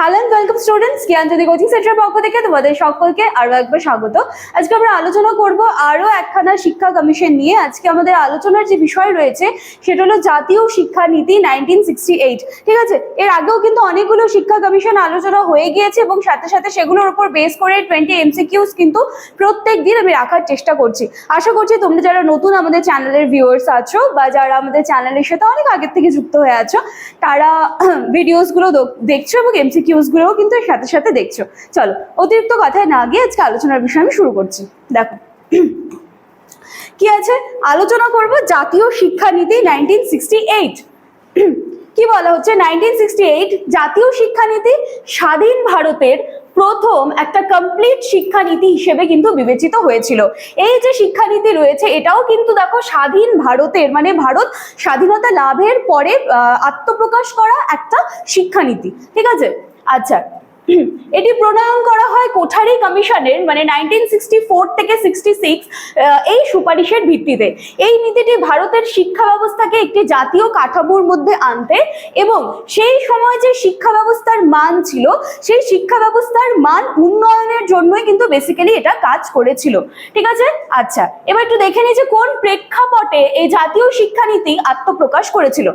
Hello and welcome students Gyanjyoti coaching সেন্টারের পক্ষ থেকে তোমাদের সকলকে আরও একবার স্বাগত। আজকে আমরা আলোচনা করব আরও একখানা শিক্ষা কমিশন নিয়ে। আজকে আমাদের আলোচনার যে বিষয় রয়েছে, সেটা হলো জাতীয় শিক্ষা নীতি নাইনটিন সিক্সটি এইট ঠিক আছে? এর আগেও কিন্তু অনেকগুলো শিক্ষা কমিশন আলোচনা হয়ে গিয়েছে এবং সাথে সাথে সেগুলোর উপর বেস করে টোয়েন্টি এমসিকিউস কিন্তু প্রত্যেক দিন আমি রাখার চেষ্টা করছি। আশা করছি তোমরা যারা নতুন আমাদের চ্যানেলের ভিউয়ার্স আছো বা যারা আমাদের চ্যানেলের সাথে অনেক আগের থেকে যুক্ত হয়ে আছো, তারা ভিডিওসগুলো দেখছ এবং এমসিকিউস গুলোও কিন্তু সাথে সাথে দেখছ। চলো, অতিরিক্ত কথায় না গিয়ে আজকে আলোচনার বিষয় আমি শুরু করছি। দেখো, কি আছে? আলোচনা করব জাতীয় শিক্ষানীতি নাইনটিন সিক্সটি এইট কি বলা হচ্ছে? নাইনটিন সিক্সটি এইট জাতীয় শিক্ষানীতি স্বাধীন ভারতের প্রথম একটা কমপ্লিট শিক্ষানীতি হিসেবে কিন্তু বিবেচিত হয়েছিল। এই যে শিক্ষানীতি রয়েছে, এটাও কিন্তু দেখো স্বাধীন ভারতের মানে ভারত স্বাধীনতা লাভের পরে আত্মপ্রকাশ করা একটা শিক্ষানীতি। ঠিক আছে? আচ্ছা এটি প্রণয়ন করা হয় কোঠারি কমিশনের মানে নাইনটিন থেকে সিক্সটি সিক্স এই সুপারিশের ভিত্তিতে। এই নীতিটি ভারতের শিক্ষা ব্যবস্থাকে একটি জাতীয় কাঠামোর মধ্যে আনতে এবং সেই সময় যে শিক্ষা ব্যবস্থার মান ছিল, সেই শিক্ষা ব্যবস্থার মান উন্নয়নের জন্যই কিন্তু বেসিক্যালি এটা কাজ করেছিল। ঠিক আছে? আচ্ছা এবার একটু দেখে নিই যে কোন প্রেক্ষাপটে এই জাতীয় শিক্ষানীতি আত্মপ্রকাশ করেছিল।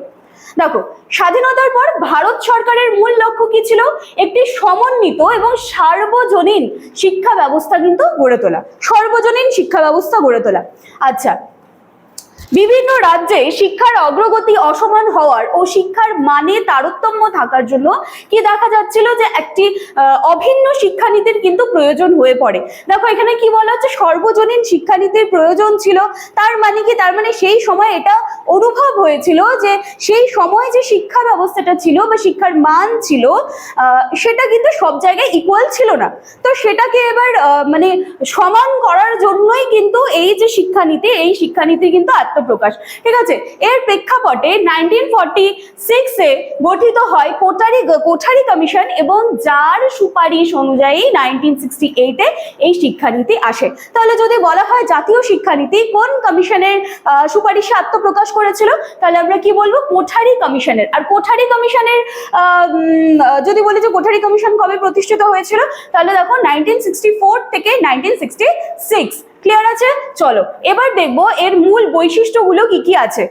দেখো, স্বাধীনতার পর ভারত সরকারের মূল লক্ষ্য কি ছিল? একটি সমন্বিত এবং সার্বজনীন শিক্ষা ব্যবস্থা কিন্তু গড়ে তোলা। সর্বজনীন শিক্ষা ব্যবস্থা গড়ে তোলা। আচ্ছা বিভিন্ন রাজ্যে শিক্ষার অগ্রগতি অসমান হওয়ার ও শিক্ষার মানে তারতম্য থাকার জন্য কি দেখা যাচ্ছিল যে একটি অভিন্ন শিক্ষানীতির কিন্তু প্রয়োজন হয়ে পড়ে। দেখো এখানে কি বলা হচ্ছে? সর্বজনীন শিক্ষানীতির প্রয়োজন ছিল। তার মানে কি? তার মানে সেই সময় এটা অনুভব হয়েছিল যে সেই সময় যে শিক্ষা ব্যবস্থাটা ছিল বা শিক্ষার মান ছিল সেটা কিন্তু সব জায়গায় ইকুয়াল ছিল না। তো সেটাকে এবার মানে সমান করার জন্যই কিন্তু এই যে শিক্ষানীতি, এই শিক্ষানীতি কিন্তু আত্মপ্রকাশ ঠিক আছে? এর প্রেক্ষাপটে নাইনটিন ফর্টি সিক্সে গঠিত হয় কোঠারি কোঠারি কমিশন এবং যার সুপারিশ অনুযায়ী নাইনটিন সিক্সটি এইটে এই শিক্ষানীতি আসে। তাহলে যদি বলা হয় জাতীয় শিক্ষানীতি কোন কমিশনের সুপারিশে আত্মপ্রকাশ করেছিল, তাহলে আমরা কি বলব? কোঠারি কমিশনের। আর কোঠারি কমিশনের যদি বলি যে কোঠারি কমিশন কবে প্রতিষ্ঠিত হয়েছিল, তাহলে দেখো নাইনটিন সিক্সটি ফোর থেকে নাইনটিন সিক্সটি সিক্স ক্লিয়ার আছে? চলো, এবার দেখব এর মূল বৈশিষ্ট্যগুলো কি কি আছে।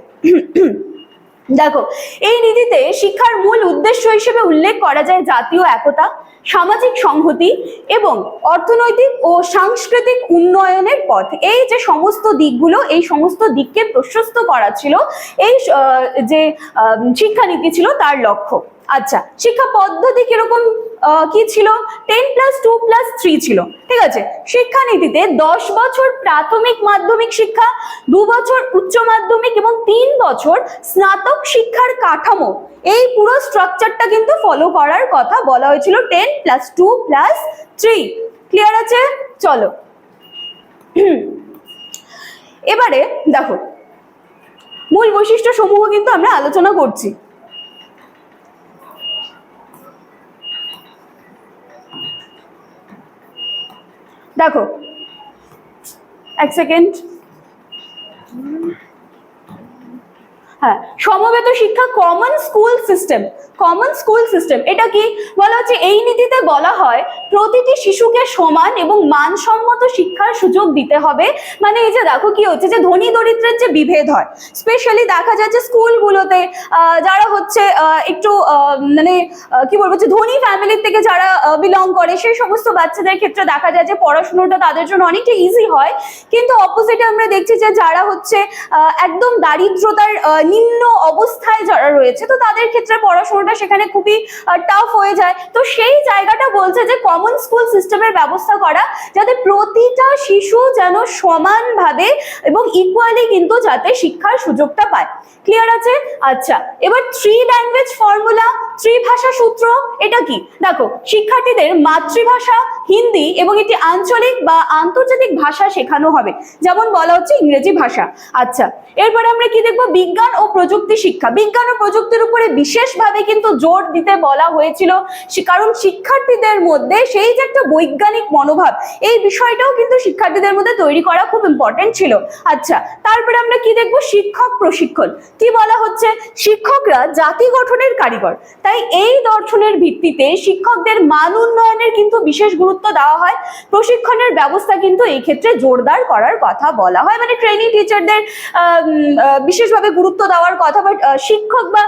দেখো, এই নীতিতে শিক্ষার মূল উদ্দেশ্য হিসেবে উল্লেখ করা যায় জাতীয় একতা, সামাজিক সংহতি এবং অর্থনৈতিক ও সাংস্কৃতিক উন্নয়নের পথ। এই যে সমস্ত দিকগুলো, এই সমস্ত দিককে প্রশস্ত করা ছিল, এই যে শিক্ষানীতি ছিল তার লক্ষ্য। আচ্ছা শিক্ষা পদ্ধতি কীরকম কি ছিল? Ten plus two plus three ছিল। ঠিক আছে? শিক্ষানীতিতে দশ বছর প্রাথমিক মাধ্যমিক শিক্ষা, দু বছর উচ্চ মাধ্যমিক এবং তিন বছর স্নাতক শিক্ষার কাঠামো। এই পুরো স্ট্রাকচারটা কিন্তু ফলো করার কথা বলা হয়েছিল ten plus two plus three clear আছে? চলো। এবারে দেখো, মূল বৈশিষ্ট্য সমূহ কিন্তু আমরা আলোচনা করছি। দেখো। এক সেকেন্ড হ্যাঁ সমবেত শিক্ষা common school system common school system এটা কি? বলা হচ্ছে এই নীতিতে বলা হয়, প্রতিটি শিশুকে সমান এবং মানসম্মত শিক্ষার সুযোগ দিতে হবে। মানে এই যে দেখো কি হচ্ছে যে ধনী দরিদ্রের যে বিভেদ হয় স্পেশালি দেখা যায় যে স্কুলগুলোতে যারা হচ্ছে একটু মানে কি বলব যে ধনী ফ্যামিলির থেকে যারা বিলং করে, সেই সমস্ত বাচ্চাদের ক্ষেত্রে দেখা যায় যে পড়াশোনাটা তাদের জন্য অনেকটা ইজি হয়। কিন্তু অপোজিটে আমরা দেখছি যে যারা হচ্ছে একদম দারিদ্রতার নিম্ন অবস্থায় যারা রয়েছে, তো তাদের ক্ষেত্রে পড়াশোনাটা সেখানে খুবই টাফ হয়ে যায়। তো সেই জায়গাটা বলছে যে কমন স্কুল সিস্টেমের ব্যবস্থা করা যাতে প্রতিটা শিশু যেন সমানভাবে এবং ইকুয়ালি কিন্তু যাতে শিক্ষার সুযোগটা পায়। ক্লিয়ার আছে? আচ্ছা এবার থ্রি ল্যাঙ্গুয়েজ ফর্মুলা ত্রিভাষা সূত্র, এটা কি? দেখো, শিক্ষার্থীদের মাতৃভাষা, হিন্দি এবং একটি আঞ্চলিক বা আন্তর্জাতিক ভাষা শেখানো হবে। যেমন বলা হচ্ছে ইংরেজি ভাষা। আচ্ছা এরপরে আমরা কি দেখব? বিজ্ঞান ও প্রযুক্তি শিক্ষা। বিজ্ঞান ও প্রযুক্তির উপরে বিশেষভাবে কি কিন্তু জোর দিতে বলা হয়েছিল কারণ শিক্ষার্থীদের মধ্যে সেই যে একটা বৈজ্ঞানিক মনোভাব, এই বিষয়টাও কিন্তু শিক্ষার্থীদের মধ্যে তৈরি করা খুব ইম্পর্টেন্ট ছিল। আচ্ছা তারপরে আমরা কি দেখব? শিক্ষক প্রশিক্ষণ। কি বলা হচ্ছে? শিক্ষকরা জাতি গঠনের কারিগর। তাই এই দর্শনের ভিত্তিতে শিক্ষকদের মান উন্নয়নের কিন্তু বিশেষ গুরুত্ব দেওয়া হয়। প্রশিক্ষণের ব্যবস্থা কিন্তু এই ক্ষেত্রে জোরদার করার কথা বলা হয়। মানে ট্রেনিং টিচারদের বিশেষভাবে গুরুত্ব দেওয়ার কথা বাট শিক্ষক বা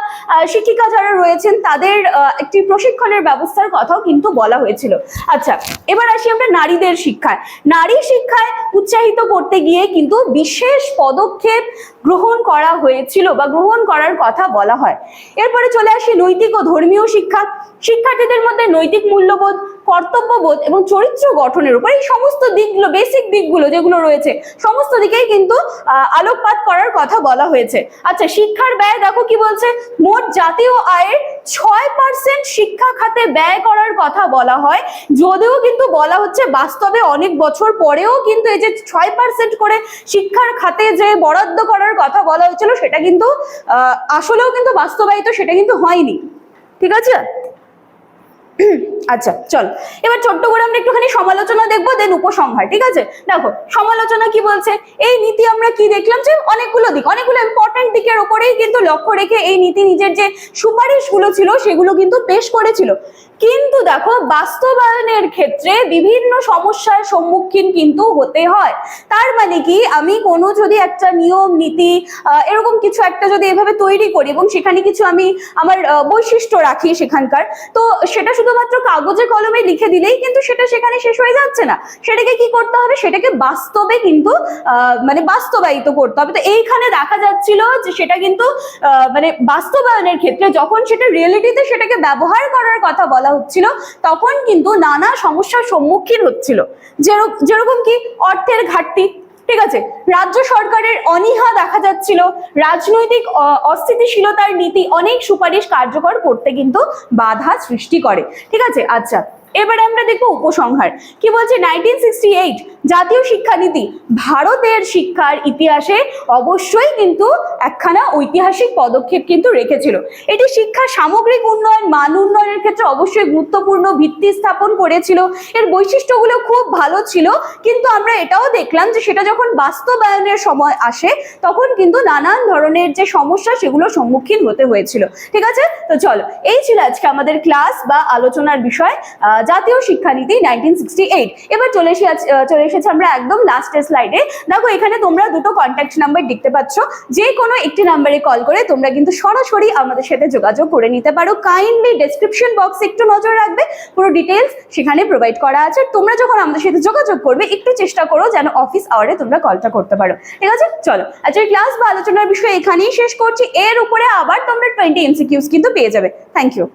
শিক্ষিকা যারা রয়েছেন তাদের একটি প্রশিক্ষণের ব্যবস্থার কথাও কিন্তু বলা হয়েছিল। আচ্ছা এবার আসি আমরা নারীদের শিক্ষায়। নারী শিক্ষায় উৎসাহিত করতে গিয়ে কিন্তু বিশেষ পদক্ষেপ গ্রহণ করা হয়েছিল বা গ্রহণ করার কথা বলা হয়। এরপরে চলে আসি নৈতিক ও ধর্মীয় শিক্ষা। শিক্ষার্থীদের মধ্যে নৈতিক মূল্যবোধ কর্তব্যবোধ এবং চরিত্র গঠনের উপর এই সমস্ত দিকগুলো বেসিক দিকগুলো যেগুলো রয়েছে, সমস্ত দিকেই কিন্তু আলোকপাত করার কথা বলা হয়েছে। আচ্ছা শিক্ষার ব্যয় দেখো কি বলছে? মোট জাতীয় আয়ের ছয় পার্সেন্ট শিক্ষা খাতে ব্যয় করার কথা বলা হয়। যদিও কিন্তু বলা হচ্ছে বাস্তবে অনেক বছর পরেও কিন্তু এই যে ছয় পার্সেন্ট করে শিক্ষার খাতে যে বরাদ্দ করার কথা বলা হয়েছিল, সেটা কিন্তু আসলেও কিন্তু বাস্তবায়িত, সেটা কিন্তু হয়নি। ঠিক আছে? আচ্ছা চল। এবার ছোট্ট করে আমরা একটুখানি সমালোচনা দেখব দেন উপসংহার, ঠিক আছে? দেখো, সমালোচনা কি বলছে? এই নীতি আমরা কি দেখলাম যে অনেকগুলো দিক, অনেকগুলো ইম্পর্টেন্ট দিকের ওপরেই কিন্তু লক্ষ্য রেখে এই নীতি নিজের যে সুপারিশগুলো ছিল, সেগুলো কিন্তু পেশ করেছিল। কিন্তু দেখো, বাস্তবায়নের ক্ষেত্রে বিভিন্ন সমস্যার সম্মুখীন কিন্তু হতে হয়। তার মানে কি, আমি কোনো যদি একটা নিয়ম, নীতি এরকম কিছু একটা যদি এভাবে তৈরি করি এবং সেখানে কিছু আমি আমার বৈশিষ্ট্য রাখি সেখানকার, তো সেটা শুধুমাত্র কাগজে কলমে লিখে দিলেই কিন্তু সেটা সেখানে শেষ হয়ে যাচ্ছে না। সেটাকে কি করতে হবে? সেটাকে বাস্তবে কিন্তু মানে বাস্তবায়িত করতে হবে। তো এইখানে দেখা যাচ্ছিল যে সেটা কিন্তু মানে বাস্তবায়নের ক্ষেত্রে যখন সেটা রিয়েলিটিতে সেটাকে ব্যবহার করার কথা বলা হচ্ছিল, তখন কিন্তু নানা সমস্যার সম্মুখীন হচ্ছিল। যেরকম কি, অর্থের ঘাটতি। ঠিক আছে, রাজ্য সরকারের অনীহা দেখা যাচ্ছিল, রাজনৈতিক অস্থিতিশীলতার নীতি অনেক সুপারিশ কার্যকর করতে কিন্তু বাধা সৃষ্টি করে। ঠিক আছে আচ্ছা এবারে আমরা দেখব উপসংহার। কি বলছে? নাইনটিন সিক্সটি এইট জাতীয় শিক্ষানীতি। ভারতের শিক্ষার ইতিহাসে অবশ্যই কিন্তু একখানা ঐতিহাসিক পদক্ষেপ কিন্তু রেখেছিল। এটি শিক্ষা সামগ্রিক উন্নয়ন, মান উন্নয়নের ক্ষেত্রে অবশ্যই গুরুত্বপূর্ণ ভিত্তি স্থাপন করেছিল। এর বৈশিষ্ট্যগুলো খুব ভালো ছিল, কিন্তু আমরা এটাও দেখলাম যে সেটা যখন বাস্তবায়নের সময় আসে, তখন কিন্তু নানান ধরনের যে সমস্যা সেগুলোর সম্মুখীন হতে হয়েছিল। ঠিক আছে? তো চলো, এই ছিল আজকে আমাদের ক্লাস বা আলোচনার বিষয়। জাতীয় শিক্ষানীতি নাইনটিন সিক্সটি এইট এবার চলে এসে চলে এসেছে আমরা একদম লাস্টের স্লাইডে দেখো, এখানে তোমরা দুটো কন্ট্যাক্ট নাম্বার দেখতে পাচ্ছ। যে কোনো একটি নাম্বারে কল করে তোমরা কিন্তু সরাসরি আমাদের সাথে যোগাযোগ করে নিতে পারো। কাইন্ডলি ডেসক্রিপশন বক্স একটু নজর রাখবে। পুরো ডিটেলস সেখানে প্রোভাইড করা আছে। তোমরা যখন আমাদের সাথে যোগাযোগ করবে, একটু চেষ্টা করো যেন অফিস আওয়ারে তোমরা কলটা করতে পারো। ঠিক আছে? চলো আজকে ক্লাস বা আলোচনার বিষয় এখানেই শেষ করছি। এর উপরে আবার তোমরা টোয়েন্টি এমসিকিউস কিন্তু পেয়ে যাবে। Thank you